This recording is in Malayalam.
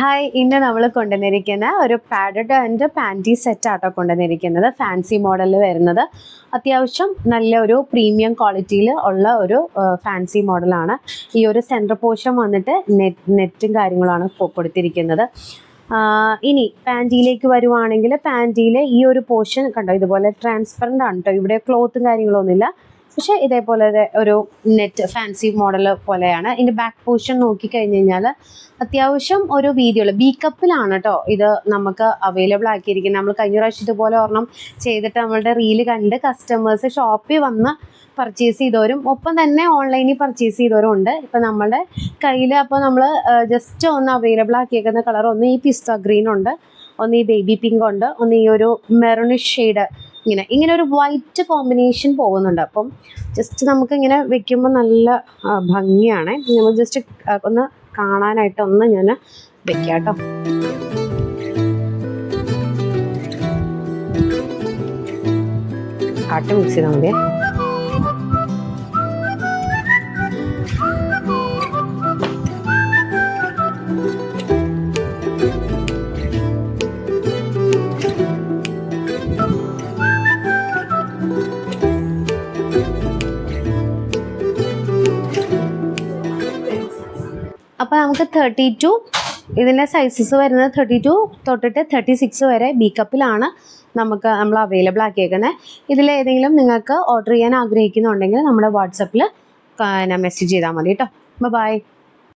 ഹായ് ഇന്ന് നമ്മൾ കൊണ്ടുവന്നിരിക്കുന്ന ഒരു പാഡഡ് ആൻഡ് പാന്റി സെറ്റ് ആട്ടോ കൊണ്ടുവന്നിരിക്കുന്നത്. ഫാൻസി മോഡലിൽ വരുന്നത്. അത്യാവശ്യം നല്ല ഒരു പ്രീമിയം ക്വാളിറ്റിയിൽ ഉള്ള ഒരു ഫാൻസി മോഡലാണ്. ഈ ഒരു സെന്റർ പോർഷൻ വന്നിട്ട് നെറ്റ് നെറ്റും കാര്യങ്ങളാണ് കൊടുത്തിരിക്കുന്നത്. ഇനി പാന്റിയിലേക്ക് വരുവാണെങ്കിൽ പാന്റിയിലെ ഈ ഒരു പോർഷൻ കണ്ടോ? ഇതുപോലെ ട്രാൻസ്പെറന്റ് ആണ് കേട്ടോ ഇവിടെ ക്ലോത്തും കാര്യങ്ങളൊന്നുമില്ല. പക്ഷേ ഇതേപോലെ ഒരു നെറ്റ് ഫാൻസി മോഡൽ പോലെയാണ്. ഇതിന്റെ ബാക്ക് പോർഷൻ നോക്കിക്കഴിഞ്ഞ് കഴിഞ്ഞാൽ അത്യാവശ്യം ഒരു വീതിയുള്ള ബി കപ്പിലാണ് കേട്ടോ ഇത് നമുക്ക് അവൈലബിൾ ആക്കിയിരിക്കുന്നത്. നമ്മൾ കഴിഞ്ഞ പ്രാവശ്യം ഇതുപോലെ ഒരെണ്ണം ചെയ്തിട്ട് നമ്മളുടെ റീൽ കണ്ട് കസ്റ്റമേഴ്സ് ഷോപ്പിൽ വന്ന് പർച്ചേസ് ചെയ്തവരും ഒപ്പം തന്നെ ഓൺലൈനിൽ പർച്ചേസ് ചെയ്തവരും ഉണ്ട്. ഇപ്പം നമ്മുടെ കയ്യിൽ അപ്പോൾ നമ്മൾ ജസ്റ്റ് ഒന്ന് അവൈലബിൾ ആക്കിയേക്കുന്ന കളർ ഒന്ന് ഈ പിസ്ത ഗ്രീൻ ഉണ്ട് ഒന്ന് ഈ ബേബി പിങ്ക് ഉണ്ട് ഒന്ന് ഈ ഒരു മെറൂണിഷ് ഷെയ്ഡ് ഇങ്ങനെ ഇങ്ങനെ ഒരു വൈറ്റ് കോമ്പിനേഷൻ പോകുന്നുണ്ട്. അപ്പം ജസ്റ്റ് നമുക്ക് ഇങ്ങനെ വെക്കുമ്പോൾ നല്ല ഭംഗിയാണ്. നമ്മൾ ജസ്റ്റ് ഒന്ന് കാണാനായിട്ട് ഒന്ന് ഞാൻ വെക്കാട്ടോ കേട്ടോ. കാട്ട് മിക്സ് ചെയ്താൽ മതിയേ. അപ്പോൾ നമുക്ക് തേർട്ടി ടു ഇതിന്റെ സൈസസ് വരുന്നത് തേർട്ടി ടു തൊട്ടിട്ട് തേർട്ടി സിക്സ് വരെ ബി കപ്പിലാണ് നമുക്ക് നമ്മൾ അവൈലബിൾ ആക്കിയേക്കുന്നത് ഇതിലേതെങ്കിലും നിങ്ങൾക്ക് ഓർഡർ ചെയ്യാൻ ആഗ്രഹിക്കുന്നുണ്ടെങ്കിൽ നമ്മുടെ വാട്സപ്പിൽ മെസ്സേജ് ചെയ്താൽ മതി കേട്ടോ ബൈ